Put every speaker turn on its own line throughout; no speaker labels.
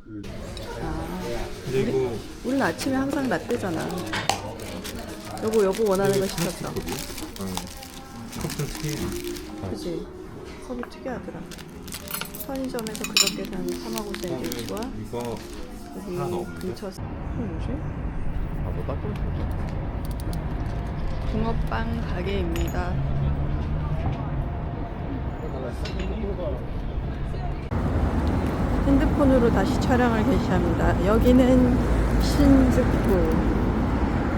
그
그리고
우린 아침에 항상 라떼잖아. 여보, 여보 원하는 거 시켰어.
어, 컵도 특이해.
그지? 컵이 특이하더라. 편의점에서 그저께 산 사마고 샌드위치와
이거
여기
하나?
근처 이거 뭐지?
아뭐 닦고
붕어빵 가게입니다. 핸드폰으로 다시 촬영을 개시합니다. 여기는 신즈쿠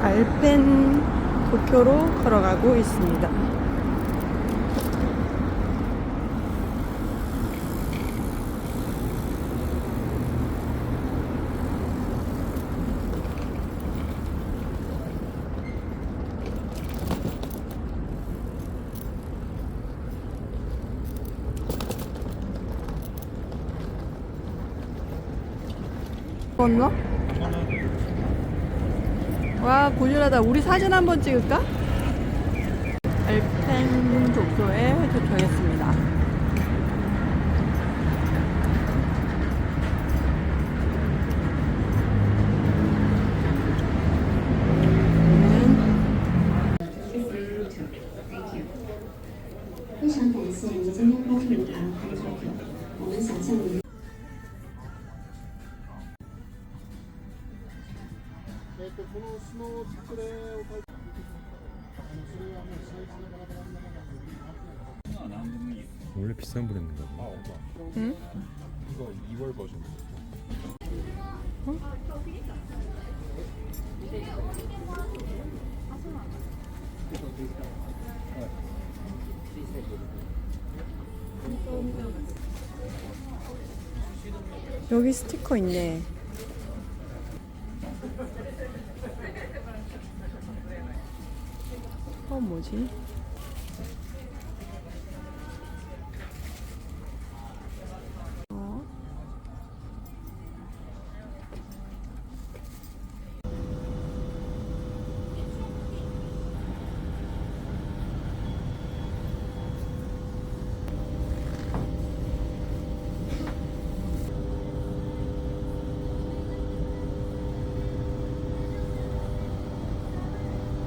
알펜 도쿄로 걸어가고 있습니다. 건너? 와 고즈라다 우리 사진 한번 찍을까? 알펜 도쿄에 도착했습니다
원래 비싼 브랜드인가 봐.
응?
이거 2월 버전.
여기 스티커 있네 어 뭐지? 어?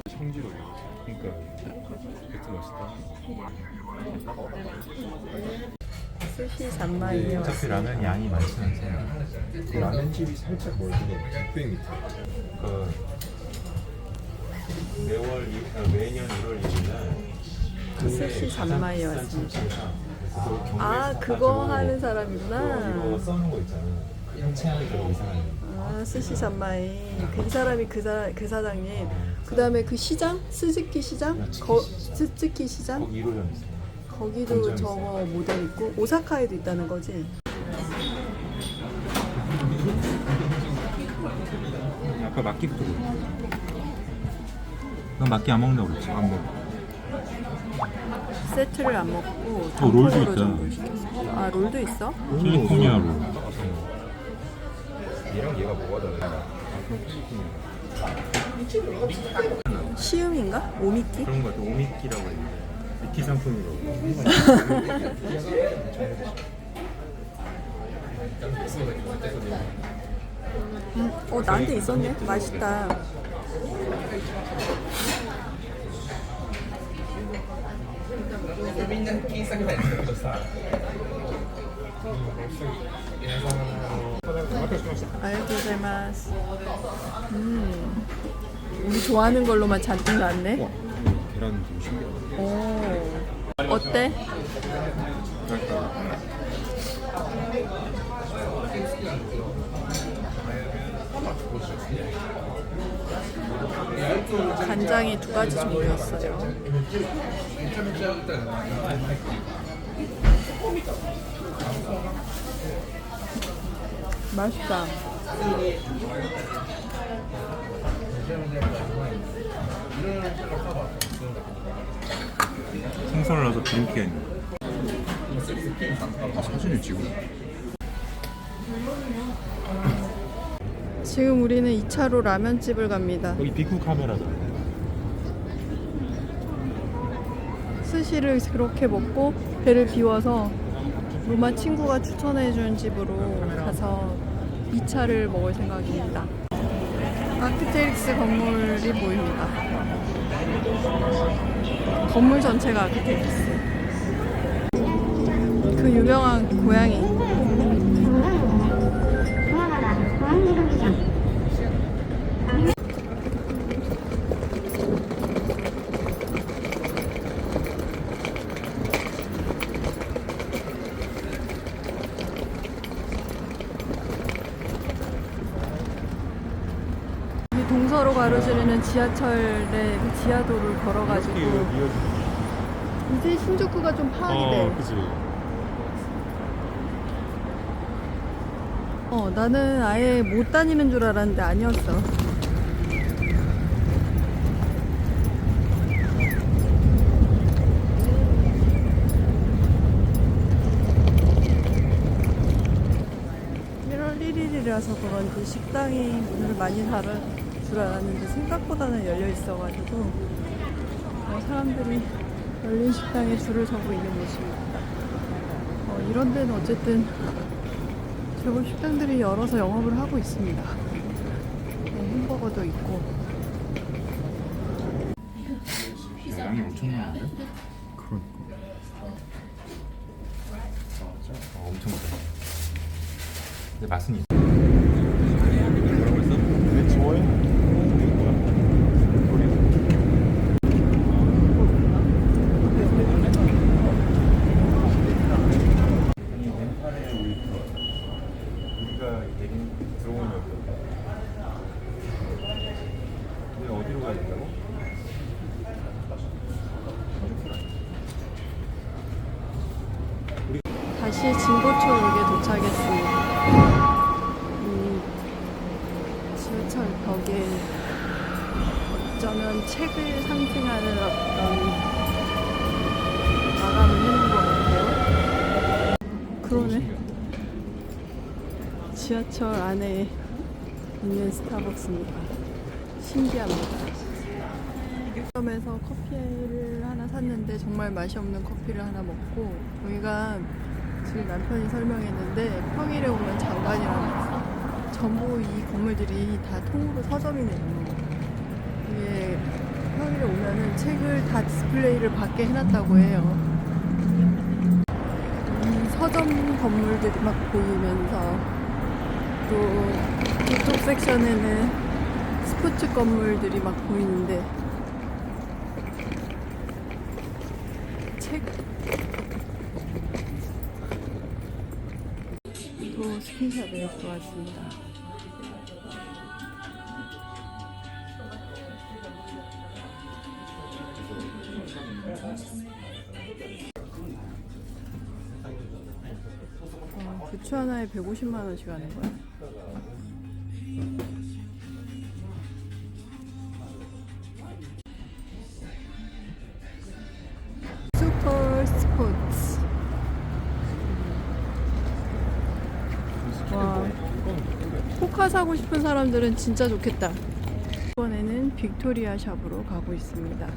성지로요. 그러니까 배트 맛있다.
스시 산마이에
어차피
왔습니다
라면 양이 많지 않잖아.
그 라면집이 살짝 멀거든. 600 밑에.
그 매월 이- 아, 매년 1월 1일날
그 스시 산마이에 왔습니다 아 그거 하는 사람이구나
이거 써놓은 거 있잖아. 그 형체하기 좀 이상하네.
아 스시 산마이 그이 사람이 그, 사, 그 사장님 그 다음에 그 시장 스즈키 시장
아,
거,
스즈키
시장
거기 1호점 있어.
거기도 저거 모델 있고 오사카에도 있다는 거지
아까 막기부터. 넌 막기 안 먹는다고 그랬지? 안 먹어.
세트를 안 먹고
어, 롤도
단품으로
있다.
전부 시켰어 아 롤도 있어?
캘리포니아로.
얘랑 얘가 뭐가 다르냐?
시음인가? 오미키?
그런 거 같아. 오미키라고 했는데. 미키 상품이라고.
음, 어 나한테 있었네 맛있다 알고자마스 음 우리 좋아하는 걸로만 잔뜩
와, 계란 되게 신기하다.
오 어때? 간장이 두 가지 종류였어요. 맛있다.
생선을 넣어서 기름기 아니야. 아, 사진을 찍어.
지금 우리는 2차로 라면집을 갑니다.
여기 비쿠 카메라다.
스시를 그렇게 먹고 배를 비워서 로마 친구가 추천해준 집으로 가서 2차를 먹을 생각입니다. 아크테릭스 건물이 보입니다. 건물 전체가 아크테릭스. 그 유명한 고양이. 이 가로지르는 지하철의 그 지하도를 걸어가지고 이제 신주쿠가 좀 파악이 돼.
어, 그치.
어, 나는 아예 못 다니는 줄 알았는데 아니었어. 일월 1일이라서 그런지 식당이 문을 많이 닫을 줄 알았는데 생각보다는 열려 있어가지고 어, 사람들이 열린 식당에 줄을 서고 있는 모습입니다. 어, 이런 데는 어쨌든 제법 식당들이 열어서 영업을 하고 있습니다. 네, 햄버거도 있고
양이 엄청 많은데?
그러니까.
어, 엄청 많아. 근데 맛은 있어. 뭐라고 했어?
내 좋아해? 왼팔에 우리 우리가 내린 들어오면 우리 어디로 가야 된다고?
다시 진고초역에 도착했습니다. 음, 지하철 벽에 어쩌면 책을 상징하는 어떤 마감을 해놓은 것 같아요. 그러네. 지하철 안에 있는 스타벅스입니다. 신기합니다. 점에서 커피를 하나 샀는데 정말 맛이 없는 커피를 하나 먹고 여기가 지금 남편이 설명했는데 평일에 오면 장관이라고 전부 이 건물들이 다 통으로 서점이네요. 이게 평일에 오면은 책을 다 디스플레이를 밖에 해놨다고 해요. 이 서점 건물들이 막 보이면서 또 이쪽 섹션에는 스포츠 건물들이 막 보이는데 책. 또 스킨샵에 들어왔습니다. 어, 부츠 하나에 150만 원씩 하는 거야. 포카 사고 싶은 사람들은 진짜 좋겠다. 이번에는 빅토리아 샵으로 가고 있습니다.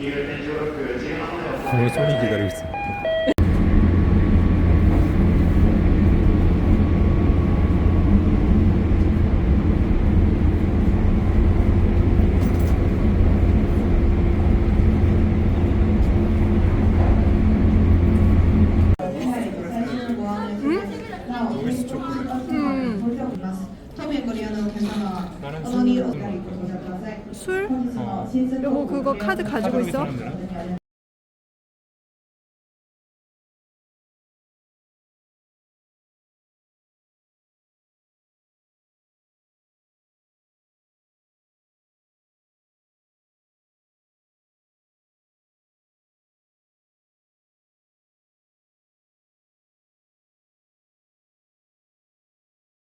그걸 소리 기다
여보 그거 카드 가지고 있어?